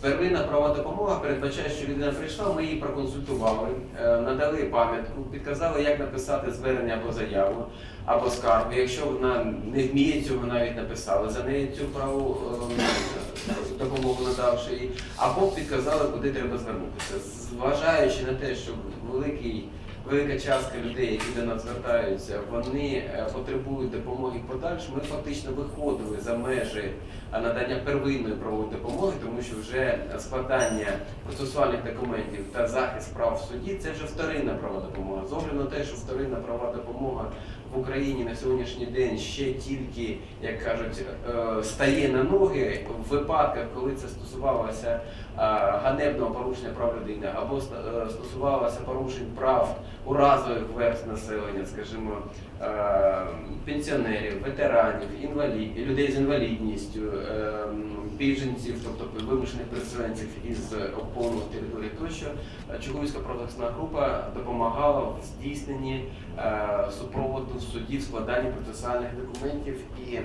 Первинна права допомога передбачає, що людина прийшла, ми її проконсультували, е, надали пам'ятку, підказали, як написати звернення або заяву, або скаргу. Якщо вона не вміє цього навіть написали, за неї цю праву е, допомогу надавши їй, або підказали, куди треба звернутися. Зважаючи на те, що великий велика частка людей, які до нас звертаються, вони е, потребують допомоги подальше. Ми фактично виходили за межі е, надання первинної правової допомоги, тому що вже складання процесуальних документів та захист прав в суді це вже вторинна права допомога. З на те, що вторинна права допомога в Україні на сьогоднішній день ще тільки, як кажуть, е, стає на ноги в випадках, коли це стосувалося е, ганебного порушення прав людини або е, стосувалося порушень прав уразових верств населення, скажімо, пенсіонерів, ветеранів, інвалідів, людей з інвалідністю, біженців, тобто вимушених переселенців із окупованих територій тощо, Чугуївська протоксна група допомагала в здійсненні супроводу в суді в складанні процесуальних документів, і е,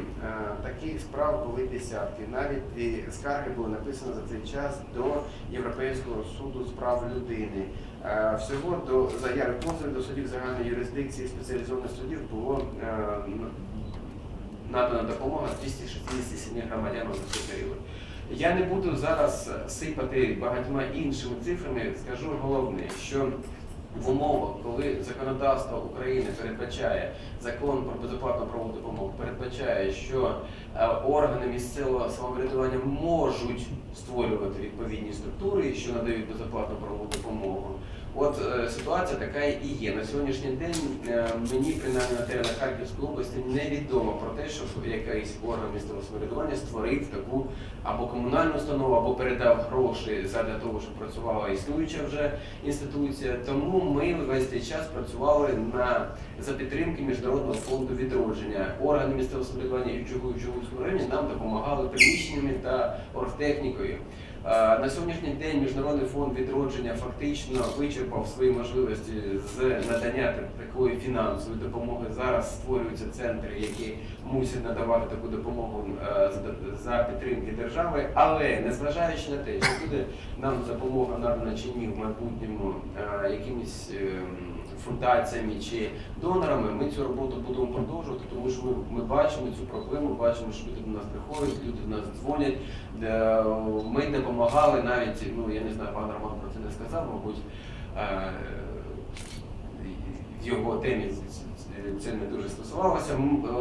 таких справ були десятки. Навіть і скарги були написані за цей час до Європейського суду з прав людини. Е, Всього до заяви до судів загальної юрисдикції спеціалізованих судів було е, надана допомога 267 громадянам за цей період. Я не буду зараз сипати багатьма іншими цифрами, скажу головне, що в умовах, коли законодавство України передбачає закон про безоплатну правову допомогу, передбачає, що е, органи місцевого самоврядування можуть створювати відповідні структури, що надають безоплатну правову допомогу. От е, ситуація така і є. На сьогоднішній день е, мені, принаймні на теренах Харківської області, невідомо про те, що якийсь орган місцевого самоврядування створив таку або комунальну установу, або передав гроші задля того, щоб працювала існуюча вже інституція. Тому ми весь цей час працювали на за підтримки міжнародного фонду відродження. Органи місцевого самоврядування і в Чугу- в Чугуївському районі нам допомагали приміщеннями та оргтехнікою. Е, На сьогоднішній день Міжнародний фонд відродження фактично вичерпав свої можливості з надання такої фінансової допомоги. Зараз створюються центри, які мусять надавати таку допомогу е, за підтримки держави. Але незважаючи на те, що буде нам допомога надана чи ні в майбутньому е, якимись ем, фундаціями чи донорами, ми цю роботу будемо продовжувати, тому що ми, ми бачимо цю проблему, бачимо, що люди до нас приходять, люди до нас дзвонять. Ми допомагали навіть, ну я не знаю, пан Роман про це не сказав, мабуть, е, його темі це не дуже стосувалося.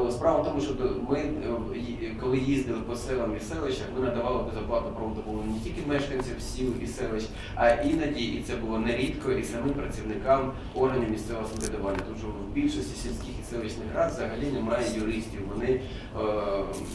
Е, Справа в тому, що ми, е, коли їздили по селам і селищах, ми надавали безоплатну правову не тільки мешканців сіл і селищ, а іноді, і це було нерідко, і самим працівникам органів місцевого самоврядування. Тому що в більшості сільських і селищних рад взагалі немає юристів. Вони е,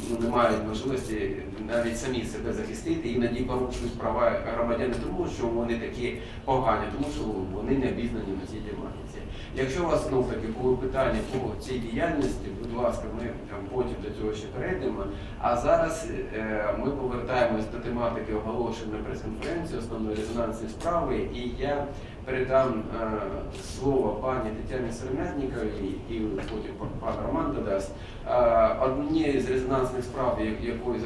ну, не мають можливості навіть самі себе захистити, іноді порушують права громадян тому, що вони такі погані, тому що вони не обізнані на цій тематиці. Якщо у вас знов таки були питання по цій діяльності, будь ласка, ми там потім до цього ще перейдемо. А зараз е, ми повертаємось до тематики оголошення прес-конференції основної резонансної справи, і я передам е, слово пані Тетяні Серемятніковій і потім пан Роман додасть. Е, однією з резонансних справ, якою